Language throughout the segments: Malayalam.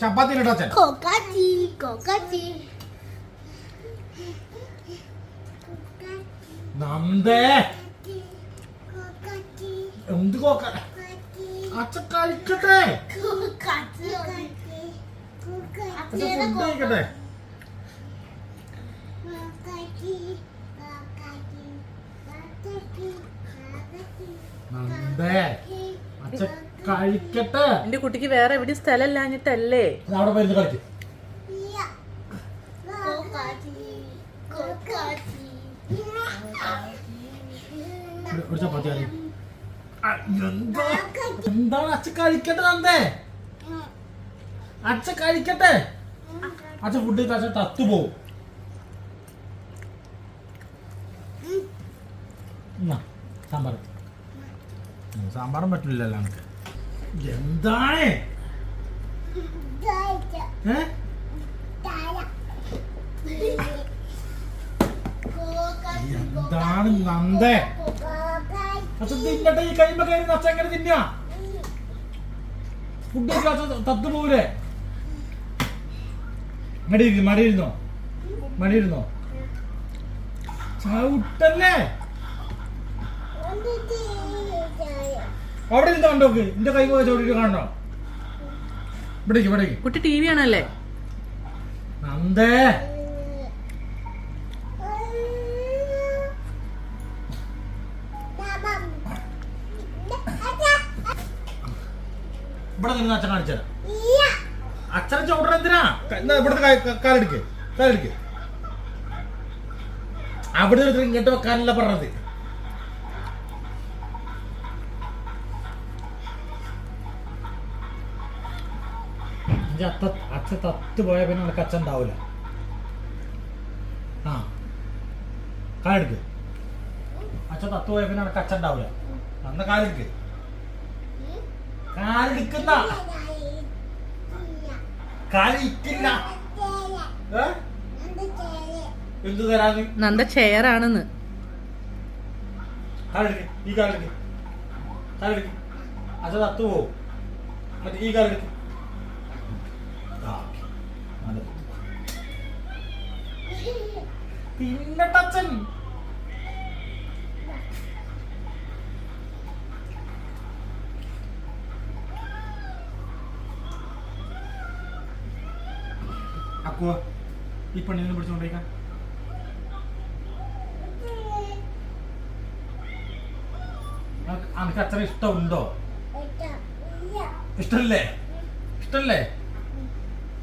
ചപ്പാത്തി ഇടട്ടോ അച്ഛൻ കൊക്കാച്ചി കൊക്കാച്ചി. നന്ദേ. എന്ത് കോക്ക? അച്ഛൻ കഴിക്കട്ടെ. കഴിക്കട്ടെ. നന്ദേ. അച്ഛൻ കഴിക്കട്ടെ. എന്റെ കുട്ടിക്ക് വേറെ എവിടെ സ്ഥലമില്ലാഞ്ഞിട്ടല്ലേ? ഞാൻ അവിടെ പോയി കളിക്കും. ഒരു- ചപ്പാത്തി എന്താ? എന്താണ് അച്ഛ കഴിക്കട്ടെ നന്ദേ? അച്ഛ കഴിക്കട്ടെ? അച്ഛ ഫുഡ് അച്ഛൻ തത്തു പോവും. സാമ്പാർ സാമ്പാറും പറ്റില്ലല്ലോ നമുക്ക്. എന്താണ്? എന്താണ് നന്ദേ? അച്ഛൻ തിന്നട്ടെ ഈ കൈമ കയറി അച്ഛൻ എങ്ങനെ തിന്നാ? ഫുഡ് തത്തു പോകൂലേ മടിയിരുന്നു മടിയിരുന്നോ മടിയിരുന്നോ ചവിട്ടല്ലേ? അവിടെ നിന്ന് കണ്ടോക്ക് എന്റെ കൈ പോയ ചോദിട്ട് കാണണോ? ഇവിടേക്ക് ഇവിടേക്ക്. കുട്ടി ടി വി ആണല്ലേ? നന്ദേ. ഇവിടെ നിന്ന് അച്ഛൻ കാണിച്ചാ അച്ഛനെ ചവിട്ടണ എന്തിനാ? ഇവിടുത്തെ കാലെടുക്ക്. കാലെടുക്ക്. അവിടെ ഇങ്ങോട്ട് വെക്കാനല്ല പറഞ്ഞത്. അച്ഛ തത്ത് പോയ പിന്നെ നിനക്ക് അച്ഛൻ ഉണ്ടാവില്ല ആ. കാലെടുക്ക് അച്ഛൻ തത്ത് പോയ പിന്നെ നിനക്ക് അച്ഛൻ ഉണ്ടാവില്ല അന്ന് കാലെടുക്ക് കാലെടുക്കുന്ന കാലിക്കില്ല? എന്ത് തരാന്ന് നന്ദ ചെയറാണെന്ന്. കാലെടുക്ക് ഈ കാലെടുക്ക് കാലെടുക്ക് അച്ഛൻ തത്ത് പോവും. മറ്റേ ഈ കാലെടുക്ക് തിന്നട്ടച്ഛൻ അക്കുവ ഈ പെണ്ണിനെ പിടിച്ചോണ്ടേക്കാം അനക്ക് അച്ഛനെ ഇഷ്ടമുണ്ടോ? ഇഷ്ടല്ലേ? ഇഷ്ടല്ലേ?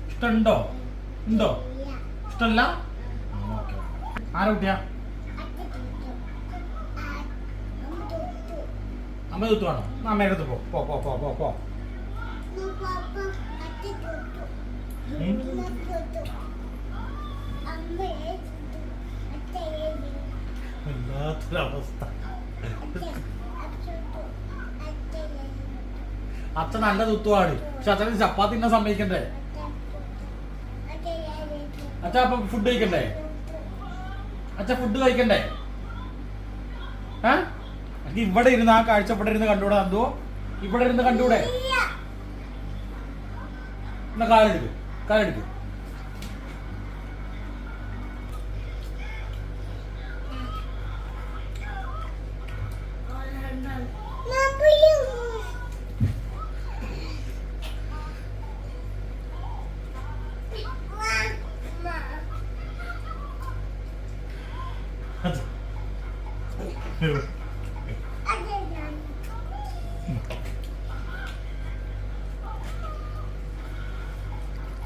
ഇഷ്ടമുണ്ടോ ഉണ്ടോ? ഇഷ്ടമല്ല. ആരാ കുട്ടിയാ? അമ്മ തുത്തു വേണോ? എന്നാ അമ്മയുടെ അടുത്ത് പോ. പോ പോ പോ പോ പോ. അച്ഛൻ നല്ല തുത്തുവാണ് പക്ഷെ അച്ഛന് ചപ്പാത്തി തിന്നാൻ സമ്മതിക്കണ്ടേ? അച്ഛൻ അപ്പൊ ഫുഡ് കഴിക്കണ്ടേ? അച്ഛൻ ഫുഡ് കഴിക്കണ്ടേ? ഏ എനിക്ക് ഇവിടെ ഇരുന്ന് ആ കാഴ്ച ഇവിടെ ഇരുന്ന് കണ്ടൂടെ എന്തോ? ഇവിടെ ഇരുന്ന് കണ്ടുകൂടെ? എന്നാ കാലെടുക്കും കാലെടുക്ക്.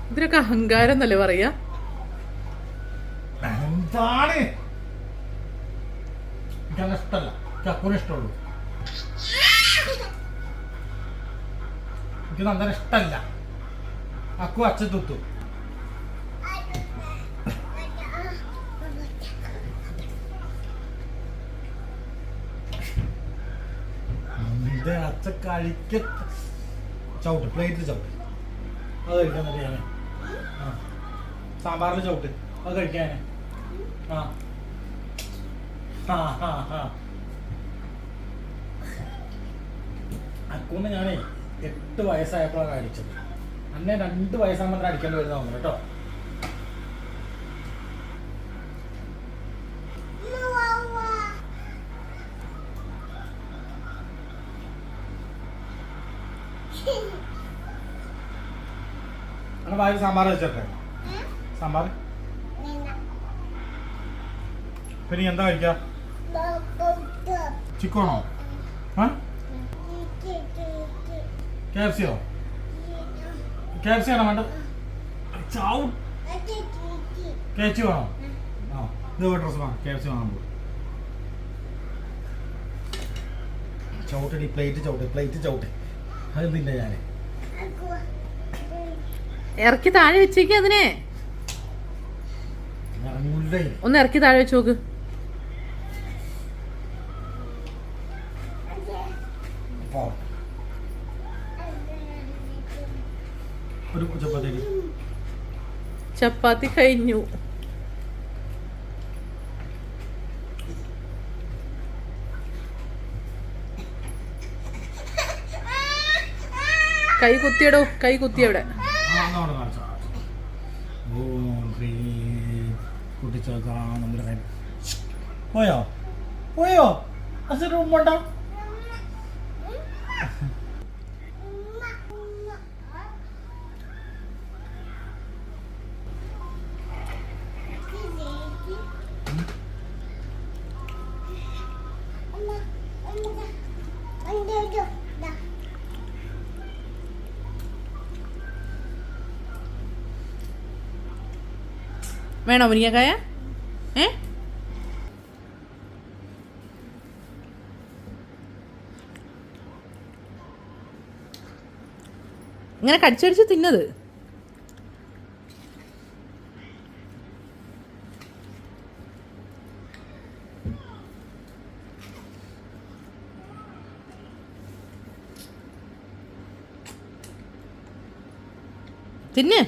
ഇതിനൊക്കെ അഹങ്കാരം എന്നല്ലേ പറയാ? എന്താണ്? ഇഷ്ടമല്ല ചക്കൂന് ഇഷ്ടമുള്ളൂ. എനിക്ക് നന്ദന ഇഷ്ടമല്ല അക്കു അച്ഛൻ തുത്തു. അച്ഛ ചവിട്ട് പ്ലേറ്റിൽ ചവിട്ട്. അത് കഴിക്കാൻ അറിയാമേ ആ. സാമ്പാറിൽ ചവിട്ട്. അത് കഴിക്കാനേ ആ. ആ ആ ആ. അക്കൂന്ന് ഞാനേ എട്ട് വയസ്സായപ്പോഴാണ് അടിച്ചത്. അന്നേ രണ്ട് വയസ്സാകുമ്പോൾ അടിക്കേണ്ടി വരുന്ന കേട്ടോ. അങ്ങനെ വായിൽ സാമ്പാർ വെച്ചേട്ടെ. സാമ്പാർ പിന്നെ എന്താ കഴിക്കാം? ചിക്കണോ കെ എഫ് സിയോ? കെ എഫ് സി ആണോ വേണ്ടത്? ചാവ്. കെ എഫ് സി വേണോ ആ ഇത് ഡ്രസ് വേണം കെ എഫ് സി വാങ്ങാൻ ചവിട്ടടി പ്ലേറ്റ് ചവിട്ട് പ്ലേറ്റ് ചവിട്ട്. അത് തിന്നെ ഇറക്കി താഴെ വെച്ചേക്ക് അതിനെ. ഒന്ന് ഇറക്കി താഴെ വെച്ച് നോക്ക്. ചപ്പാത്തി കഴിഞ്ഞു. കൈ കുത്തിയടോ കൈ കുത്തിയവിടെ അവിടെ കാണിച്ചോ. ഓം പോയോ? പോയോ? അച്ഛൻ ഉമ്മണ്ട വേണോ മുരിങ്ങക്കായ ഏ? ഇങ്ങനെ കടിച്ചടിച്ച് തിന്നത്. തിന്ന്.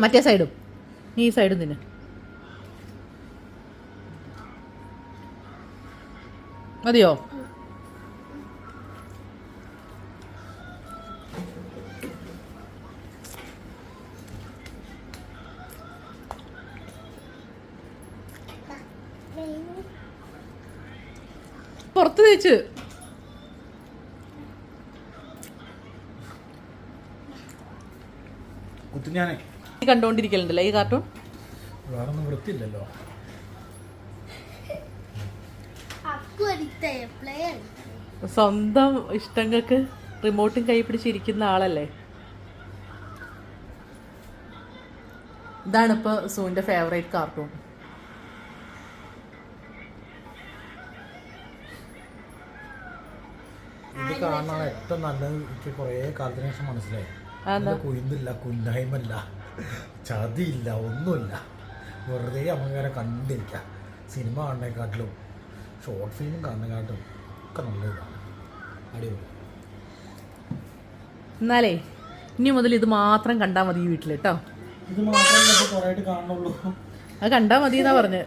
മറ്റേ സൈഡും. നീ ഈ സൈഡും തിന്നു. മതിയോ? പുറത്ത് തേച്ച്. കുത്തി നീ കണ്ടോണ്ടിരിക്കലുണ്ടല്ലോ ഈ കാർട്ടൂൺ വൃത്തിയില്ലല്ലോ. സ്വന്തം ഇഷ്ടങ്ങൾക്ക് റിമോട്ടും കൈ പിടിച്ചിരിക്കുന്ന ആളല്ലേ? ഇതാണ് ഇപ്പോ സൂന്റെ ഫേവറേറ്റ് കാർട്ടൂൺ ഇത് കാണാൻ ഏറ്റവും നല്ലത്. എനിക്ക് കുറേ കാലത്തിന് ശേഷം മനസ്സിലായി. കുയിന്തില്ല കുന്നായ്മല്ല ചതിയില്ല ഒന്നുമില്ല. വെറുതെ അമ്മങ്ങനെ കണ്ടിരിക്കുക സിനിമ കാണുന്നതിനെക്കാട്ടിലും ഷോർട്ട് ഫിലിം കാണുന്നതിനെക്കാട്ടും ഒക്കെ നല്ലതാണ് അടിപൊളി. എന്നാലേ ഇനി മുതൽ ഇത് മാത്രം കണ്ടാൽ മതി ഈ വീട്ടിൽ കേട്ടോ ഇത് മാത്രമേ കാണുള്ളൂ അത് കണ്ടാൽ മതി എന്നാ പറഞ്ഞ്